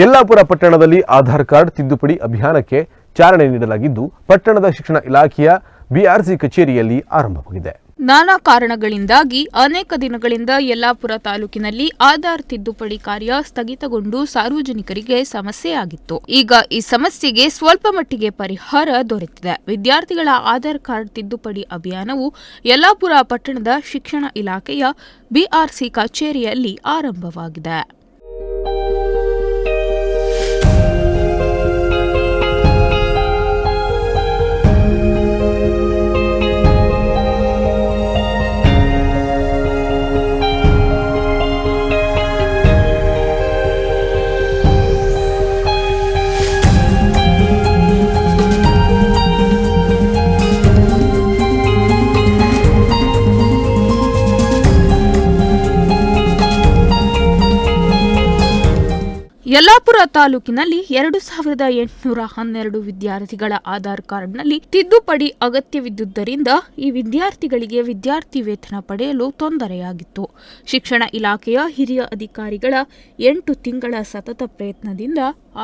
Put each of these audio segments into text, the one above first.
ಯಲ್ಲಾಪುರ ಪಟ್ಟಣದಲ್ಲಿ ಆಧಾರ್ ಕಾರ್ಡ್ ತಿದ್ದುಪಡಿ ಅಭಿಯಾನಕ್ಕೆ ಚಾಲನೆ ನೀಡಲಾಗಿದ್ದು, ಪಟ್ಟಣದ ಶಿಕ್ಷಣ ಇಲಾಖೆಯ ಬಿಆರ್ಸಿ ಕಚೇರಿಯಲ್ಲಿ ಆರಂಭವಾಗಿದೆ ನಾನಾ ಕಾರಣಗಳಿಂದಾಗಿ ಅನೇಕ ದಿನಗಳಿಂದ ಯಲ್ಲಾಪುರ ತಾಲೂಕಿನಲ್ಲಿ ಆಧಾರ್ ತಿದ್ದುಪಡಿ ಕಾರ್ಯ ಸ್ಥಗಿತಗೊಂಡು ಸಾರ್ವಜನಿಕರಿಗೆ ಸಮಸ್ಯೆಯಾಗಿತ್ತು ಈಗ ಈ ಸಮಸ್ಯೆಗೆ ಸ್ವಲ್ಪ ಮಟ್ಟಿಗೆ ಪರಿಹಾರ ದೊರೆತಿದೆ. ವಿದ್ಯಾರ್ಥಿಗಳ ಆಧಾರ್ ಕಾರ್ಡ್ ತಿದ್ದುಪಡಿ ಅಭಿಯಾನವು ಯಲ್ಲಾಪುರ ಪಟ್ಟಣದ ಶಿಕ್ಷಣ ಇಲಾಖೆಯ ಬಿಆರ್ಸಿ ಕಚೇರಿಯಲ್ಲಿ ಆರಂಭವಾಗಿದೆ. ಯಲ್ಲಾಪುರ ತಾಲೂಕಿನಲ್ಲಿ ಎರಡು ಸಾವಿರದ ಎಂಟುನೂರ ಹನ್ನೆರಡು ವಿದ್ಯಾರ್ಥಿಗಳ ಆಧಾರ್ ಕಾರ್ಡ್ನಲ್ಲಿ ತಿದ್ದುಪಡಿ ಅಗತ್ಯವಿದ್ದುದರಿಂದ ಈ ವಿದ್ಯಾರ್ಥಿಗಳಿಗೆ ವಿದ್ಯಾರ್ಥಿ ವೇತನ ಪಡೆಯಲು ತೊಂದರೆಯಾಗಿತ್ತು. ಶಿಕ್ಷಣ ಇಲಾಖೆಯ ಹಿರಿಯ ಅಧಿಕಾರಿಗಳ ಎಂಟು ತಿಂಗಳ ಸತತ ಪ್ರಯತ್ನದಿಂದ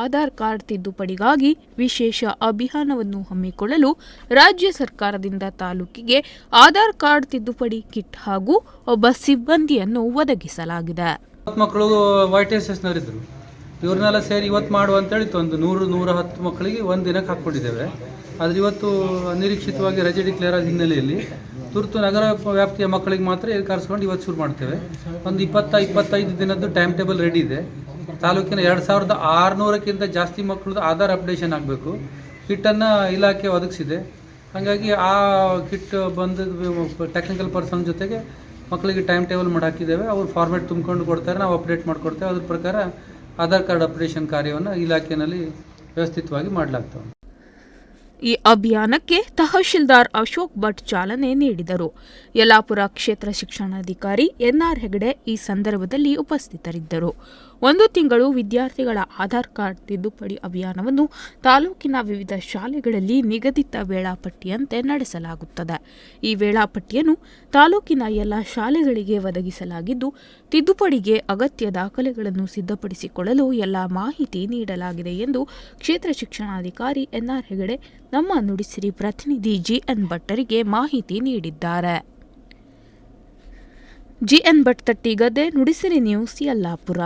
ಆಧಾರ್ ಕಾರ್ಡ್ ತಿದ್ದುಪಡಿಗಾಗಿ ವಿಶೇಷ ಅಭಿಯಾನವನ್ನು ಹಮ್ಮಿಕೊಳ್ಳಲು ರಾಜ್ಯ ಸರ್ಕಾರದಿಂದ ತಾಲೂಕಿಗೆ ಆಧಾರ್ ಕಾರ್ಡ್ ತಿದ್ದುಪಡಿ ಕಿಟ್ ಹಾಗೂ ಒಬ್ಬ ಸಿಬ್ಬಂದಿಯನ್ನು ಒದಗಿಸಲಾಗಿದೆ. ಮಕ್ಕಳು ವೈಟ್ ಎಸ್ ಎಸ್ನವ್ರು ಇದ್ದರು ಇವ್ರನ್ನೆಲ್ಲ ಸೇರಿ ಇವತ್ತು ಮಾಡು ಅಂತೇಳಿ ಒಂದು ನೂರು, ನೂರ ಹತ್ತು ಮಕ್ಕಳಿಗೆ ಒಂದು ದಿನಕ್ಕೆ ಹಾಕ್ಕೊಂಡಿದ್ದೇವೆ ಆದರೆ ಇವತ್ತು ಅನಿರೀಕ್ಷಿತವಾಗಿ ರಜೆ ಡಿಕ್ಲೇರ್ ಆದ ಹಿನ್ನೆಲೆಯಲ್ಲಿ ತುರ್ತು ನಗರ ವ್ಯಾಪ್ತಿಯ ಮಕ್ಕಳಿಗೆ ಮಾತ್ರ ಇಲ್ಲಿ ಕರೆಸ್ಕೊಂಡು ಇವತ್ತು ಶುರು ಮಾಡ್ತೇವೆ. ಒಂದು ಇಪ್ಪತ್ತ, ಇಪ್ಪತ್ತೈದು ದಿನದ್ದು ಟೈಮ್ ಟೇಬಲ್ ರೆಡಿ ಇದೆ. ತಾಲೂಕಿನ ಎರಡು ಸಾವಿರದ ಆರುನೂರಕ್ಕಿಂತ ಜಾಸ್ತಿ ಮಕ್ಕಳದ್ದು ಆಧಾರ್ ಅಪ್ಡೇಷನ್ ಆಗಬೇಕು. ಕಿಟ್ಟನ್ನು ಇಲಾಖೆ ಒದಗಿಸಿದೆ. ಹಾಗಾಗಿ ಆ ಕಿಟ್ ಬಂದ ಟೆಕ್ನಿಕಲ್ ಪರ್ಸನ್ ಜೊತೆಗೆ ಮಕ್ಕಳಿಗೆ ಟೈಮ್ ಟೇಬಲ್ ಮಾಡಾಕಿದ್ದೇವೆ ಅವ್ರು ಫಾರ್ಮೇಟ್ ತುಂಬಿಕೊಂಡು ಕೊಡ್ತಾರೆ. ನಾವು ಅಪ್ಡೇಟ್ ಮಾಡಿಕೊಡ್ತೇವೆ. ಅದ್ರ ಪ್ರಕಾರ ಆಧಾರ್ ಕಾರ್ಡ್ ಅಪ್ಡೇಷನ್ ಕಾರ್ಯವನ್ನು ಇಲಾಖೆಯಲ್ಲಿ ವ್ಯವಸ್ಥಿತವಾಗಿ ಮಾಡಲಾಗ್ತವೆ ಈ ಅಭಿಯಾನಕ್ಕೆ ತಹಶೀಲ್ದಾರ್ ಅಶೋಕ್ ಭಟ್ ಚಾಲನೆ ನೀಡಿದರು. ಯಲ್ಲಾಪುರ ಕ್ಷೇತ್ರ ಶಿಕ್ಷಣಾಧಿಕಾರಿ ಎನ್ಆರ್ ಹೆಗಡೆ ಈ ಸಂದರ್ಭದಲ್ಲಿ ಉಪಸ್ಥಿತರಿದ್ದರು. ಒಂದು ತಿಂಗಳು ವಿದ್ಯಾರ್ಥಿಗಳ ಆಧಾರ್ ಕಾರ್ಡ್ ತಿದ್ದುಪಡಿ ಅಭಿಯಾನವನ್ನು ತಾಲೂಕಿನ ವಿವಿಧ ಶಾಲೆಗಳಲ್ಲಿ ನಿಗದಿತ ವೇಳಾಪಟ್ಟಿಯಂತೆ ನಡೆಸಲಾಗುತ್ತದೆ. ಈ ವೇಳಾಪಟ್ಟಿಯನ್ನು ತಾಲೂಕಿನ ಎಲ್ಲ ಶಾಲೆಗಳಿಗೆ ಒದಗಿಸಲಾಗಿದ್ದು, ತಿದ್ದುಪಡಿಗೆ ಅಗತ್ಯ ದಾಖಲೆಗಳನ್ನು ಸಿದ್ಧಪಡಿಸಿಕೊಳ್ಳಲು ಎಲ್ಲ ಮಾಹಿತಿ ನೀಡಲಾಗಿದೆ ಎಂದು ಕ್ಷೇತ್ರ ಶಿಕ್ಷಣಾಧಿಕಾರಿ ಎನ್ಆರ್ ಹೆಗಡೆ ನಮ್ಮ ನುಡಿಸಿರಿ ಪ್ರತಿನಿಧಿ ಜಿಎನ್ ಭಟ್ಟರಿಗೆ ಮಾಹಿತಿ ನೀಡಿದ್ದಾರೆ. GN Bhat Tattigadde Nudisiri news Yellapur.